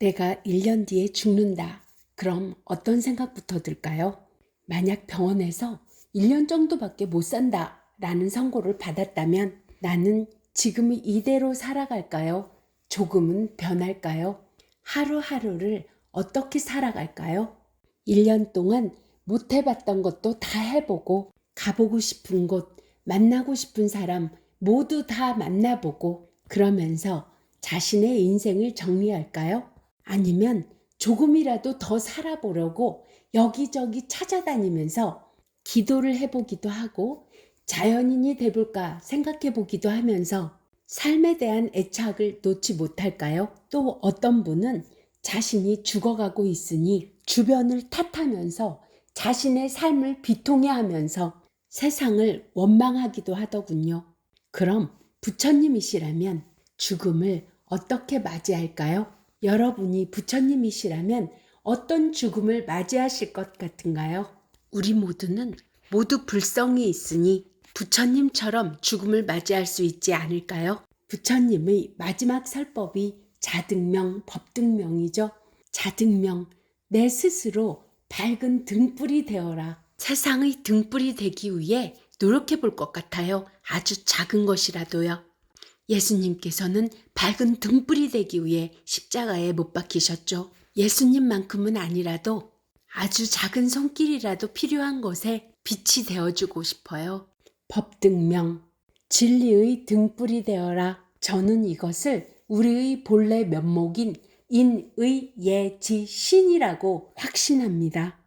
내가 1년 뒤에 죽는다. 그럼 어떤 생각부터 들까요? 만약 병원에서 1년 정도밖에 못 산다. 라는 선고를 받았다면 나는 지금 이대로 살아갈까요? 조금은 변할까요? 하루하루를 어떻게 살아갈까요? 1년 동안 못 해봤던 것도 다 해보고 가보고 싶은 곳, 만나고 싶은 사람 모두 다 만나보고 그러면서 자신의 인생을 정리할까요? 아니면 조금이라도 더 살아보려고 여기저기 찾아다니면서 기도를 해보기도 하고 자연인이 돼볼까 생각해보기도 하면서 삶에 대한 애착을 놓지 못할까요? 또 어떤 분은 자신이 죽어가고 있으니 주변을 탓하면서 자신의 삶을 비통해 하면서 세상을 원망하기도 하더군요. 그럼 부처님이시라면 죽음을 어떻게 맞이할까요? 여러분이 부처님이시라면 어떤 죽음을 맞이하실 것 같은가요? 우리 모두는 모두 불성이 있으니 부처님처럼 죽음을 맞이할 수 있지 않을까요? 부처님의 마지막 설법이 자등명, 법등명이죠. 자등명, 내 스스로 밝은 등불이 되어라. 세상의 등불이 되기 위해 노력해 볼 것 같아요. 아주 작은 것이라도요. 예수님께서는 밝은 등불이 되기 위해 십자가에 못 박히셨죠. 예수님만큼은 아니라도 아주 작은 손길이라도 필요한 것에 빛이 되어주고 싶어요. 법등명, 진리의 등불이 되어라. 저는 이것을 우리의 본래 면목인 인의 예지 신이라고 확신합니다.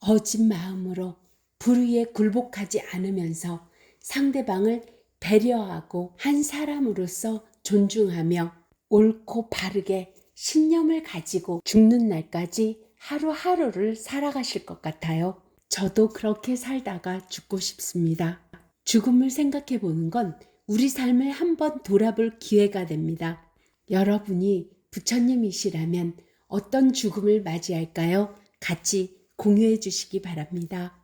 어진 마음으로 불의에 굴복하지 않으면서 상대방을 배려하고 한 사람으로서 존중하며 옳고 바르게 신념을 가지고 죽는 날까지 하루하루를 살아가실 것 같아요. 저도 그렇게 살다가 죽고 싶습니다. 죽음을 생각해 보는 건 우리 삶을 한번 돌아볼 기회가 됩니다. 여러분이 부처님이시라면 어떤 죽음을 맞이할까요? 같이 공유해 주시기 바랍니다.